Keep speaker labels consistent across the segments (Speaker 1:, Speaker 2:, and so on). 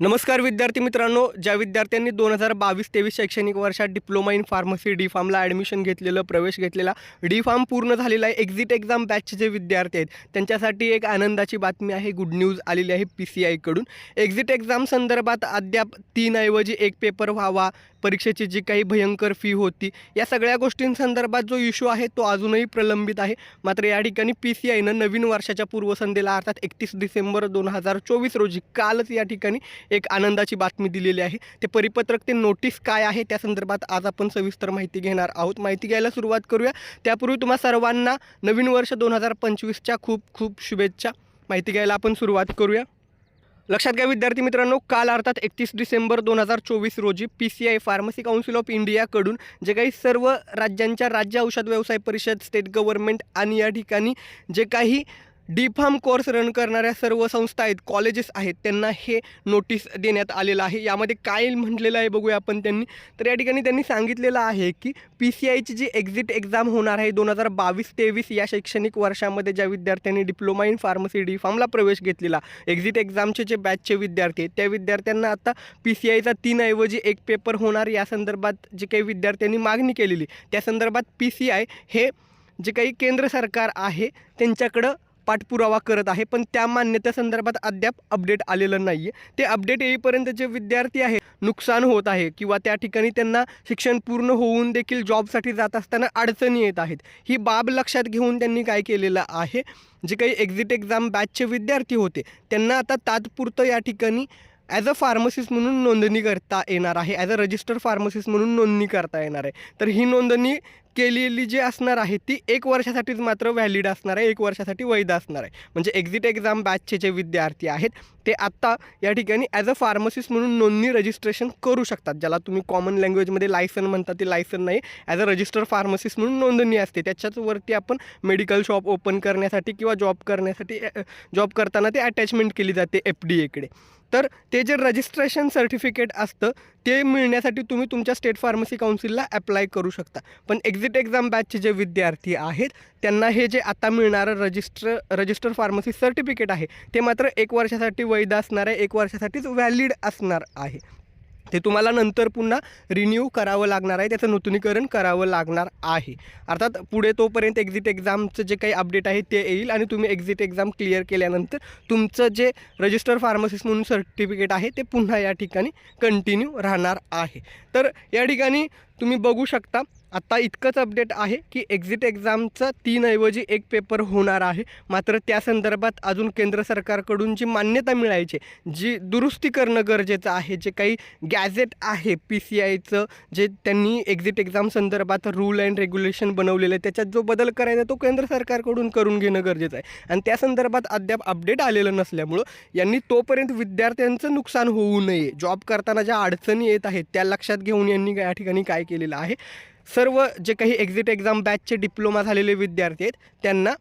Speaker 1: नमस्कार विद्यार्थी मित्रांनो ज्या विद्यार्थ्यांनी दोन हजार बावीस तेवीस शैक्षणिक वर्षात डिप्लोमा इन फार्मसी डी फार्मला ॲडमिशन घेतलेलं प्रवेश घेतलेला डी फार्म पूर्ण झालेला आहे एक्झिट एक्झाम बॅचचे जे विद्यार्थी आहेत. त्यांच्यासाठी एक आनंदाची बातमी आहे गुड न्यूज आलेली आहे पी सी आयकडून एक्झिट एक्झाम संदर्भात अद्याप तीनऐवजी एक पेपर व्हावा परीक्षेची जी काही भयंकर फी होती या सगळ्या गोष्टींसंदर्भात जो इश्यू आहे तो अजूनही प्रलंबित आहे. मात्र या ठिकाणी पी सी आयनं नवीन वर्षाच्या पूर्वसंध्येला अर्थात एकतीस डिसेंबर दोन हजार चोवीस रोजी कालच या ठिकाणी एक आनंदाची बातमी दिलेली आहे. ते परिपत्रक ते नोटीस काय आहे त्या संदर्भात आज आपण सविस्तर माहिती घेणार आहोत. माहिती घ्यायला सुरुवात करूया. त्यापूर्वी तुम्हा सर्वांना नवीन वर्ष दोन हजार पंचवीसच्या खूप खूप शुभेच्छा. माहिती घ्यायला आपण सुरुवात करूया. लक्षात घ्या विद्यार्थी मित्रांनो काल अर्थात एकतीस डिसेंबर दोन हजार चोवीस रोजी P C I pharmacy council of इंडियाकडून जे काही सर्व राज्यांच्या राज्य औषध व्यवसाय परिषद स्टेट गव्हर्नमेंट आणि या ठिकाणी जे काही डी फार्म कोर्स रन करणाऱ्या सर्व संस्था आहेत कॉलेजेस आहेत त्यांना हे नोटीस देण्यात आलेलं आहे. यामध्ये काय म्हटलेलं आहे बघूया आपण त्यांनी. तर या ठिकाणी त्यांनी सांगितलेलं आहे की पी सी आयची जी एक्झिट एक्झाम होणार आहे दोन हजार बावीस तेवीस या शैक्षणिक वर्षामध्ये ज्या विद्यार्थ्यांनी डिप्लोमा इन फार्मसी डी फार्मला प्रवेश घेतलेला एक्झिट एक्झामचे जे बॅचचे विद्यार्थी आहेत त्या विद्यार्थ्यांना आता पी सी आयचा तीनऐवजी एक पेपर होणार. या संदर्भात जे काही विद्यार्थ्यांनी मागणी केलेली त्या संदर्भात पी सी आय हे जे काही केंद्र सरकार आहे त्यांच्याकडं पाठपुरावा करत आहे पण त्या मान्यतेसंदर्भात अद्याप अपडेट आलेलं नाही आहे ते अपडेट येईपर्यंत जे विद्यार्थी आहे नुकसान होत आहे किंवा त्या ठिकाणी त्यांना शिक्षण पूर्ण होऊन देखील जॉबसाठी जात असताना अडचणी येत आहेत. ही बाब लक्षात घेऊन त्यांनी काय केलेलं आहे? जे काही एक्झिट एक्झाम बॅचचे विद्यार्थी होते त्यांना आता तात्पुरतं या ठिकाणी ॲज अ फार्मसिस्ट म्हणून नोंदणी करता येणार आहे. ॲज अ रजिस्टर्ड फार्मसिस्ट म्हणून नोंदणी करता येणार आहे. तर ही नोंदणी केलेली जी असणार आहे ती एक वर्षासाठीच मात्र व्हॅलिड असणार आहे एक वर्षासाठी वैध असणार आहे. म्हणजे एक्झिट एक्झाम बॅचचे जे विद्यार्थी आहेत ते आत्ता या ठिकाणी ॲज अ फार्मसिस्ट म्हणून नोंदणी रजिस्ट्रेशन करू शकतात. ज्याला तुम्ही कॉमन लँग्वेजमध्ये लायसन म्हणता ते लायसन नाही. ॲज अ रजिस्टर फार्मसिस्ट म्हणून नोंदणी असते. त्याच्याचवरती आपण मेडिकल शॉप ओपन करण्यासाठी किंवा जॉब करण्यासाठी जॉब करताना ते अटॅचमेंट केली जाते एफ डी एकडे तर ते जे रजिस्ट्रेशन सर्टिफिकेट असतं ते मिळण्यासाठी तुम्ही तुमच्या स्टेट फार्मसी काउन्सिलला अप्लाय करू शकता. पण एक्झिट एक्झिट एक्झाम बॅचचे जे विद्यार्थी आहेत त्यांना हे जे आता मिळणारं रजिस्टर रजिस्टर फार्मसी सर्टिफिकेट आहे ते मात्र एक वर्षासाठी वैध असणार आहे एक वर्षासाठीच व्हॅलिड असणार आहे. ते तुम्हाला नंतर पुन्हा रिन्यू करावं लागणार आहे त्याचं नूतनीकरण करावं लागणार आहे. अर्थात पुढे तोपर्यंत एक्झिट एक्झामचं जे काही अपडेट आहे ते येईल आणि तुम्ही एक्झिट एक्झाम क्लिअर केल्यानंतर तुमचं जे रजिस्टर फार्मसिस्ट म्हणून सर्टिफिकेट आहे ते पुन्हा या ठिकाणी कंटिन्यू राहणार आहे. तर या ठिकाणी तुम्ही बघू शकता आत्ता इतकंच अपडेट आहे की एक्झिट एक्झामचा तीनऐवजी एक पेपर होणार आहे. मात्र त्या संदर्भात अजून केंद्र सरकारकडून जी मान्यता मिळायची जी दुरुस्ती करणं गरजेचं आहे जे काही गॅझेट आहे पी सी आयचं जे त्यांनी एक्झिट एक्झाम संदर्भात रूल अँड रेग्युलेशन बनवलेलं आहे त्याच्यात जो बदल करायचा तो केंद्र सरकारकडून करून घेणं गरजेचं आहे. आणि त्या संदर्भात अद्याप अपडेट आलेलं नसल्यामुळं यांनी तोपर्यंत विद्यार्थ्यांचं नुकसान होऊ नये. जॉब करताना ज्या अडचणी येत आहेत त्या लक्षात घेऊन यांनी या ठिकाणी काय केलेलं आहे? सर्व जे काही एक्झिट एक्झाम बॅचचे डिप्लोमा झालेले विद्यार्थी आहेत त्यांना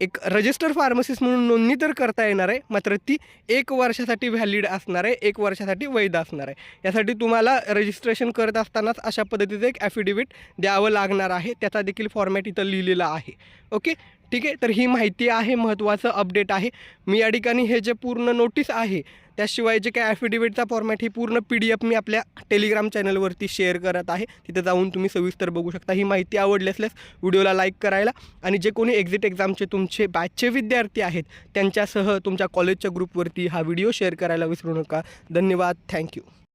Speaker 1: एक रजिस्टर फार्मसिस्ट म्हणून नोंदणी तर करता येणार आहे मात्र ती एक वर्षासाठी व्हॅलिड असणार आहे एक वर्षासाठी वैध असणार आहे. यासाठी तुम्हाला रजिस्ट्रेशन करत असतानाच अशा पद्धतीचं एक ॲफिडेविट द्यावं लागणार आहे त्याचा देखील फॉर्मॅट इथं लिहिलेला आहे. ओके ठीक आहे? तर ही माहिती आहे महत्त्वाचं अपडेट आहे. मी या ठिकाणी हे जे पूर्ण नोटीस आहे त्याशिवाय जे काय ॲफिडेविटचा फॉर्मॅट ही पूर्ण पी डी एफ मी आपल्या टेलिग्राम चॅनलवरती शेअर करत आहे. तिथे जाऊन तुम्ही सविस्तर बघू शकता. ही माहिती आवडली असल्यास व्हिडिओला लाईक करायला आणि जे कोणी एक्झिट एक्झामचे तुमचे बॅचचे विद्यार्थी आहेत त्यांच्यासह तुमच्या कॉलेजच्या ग्रुपवरती हा व्हिडिओ शेअर करायला विसरू नका. धन्यवाद. थँक्यू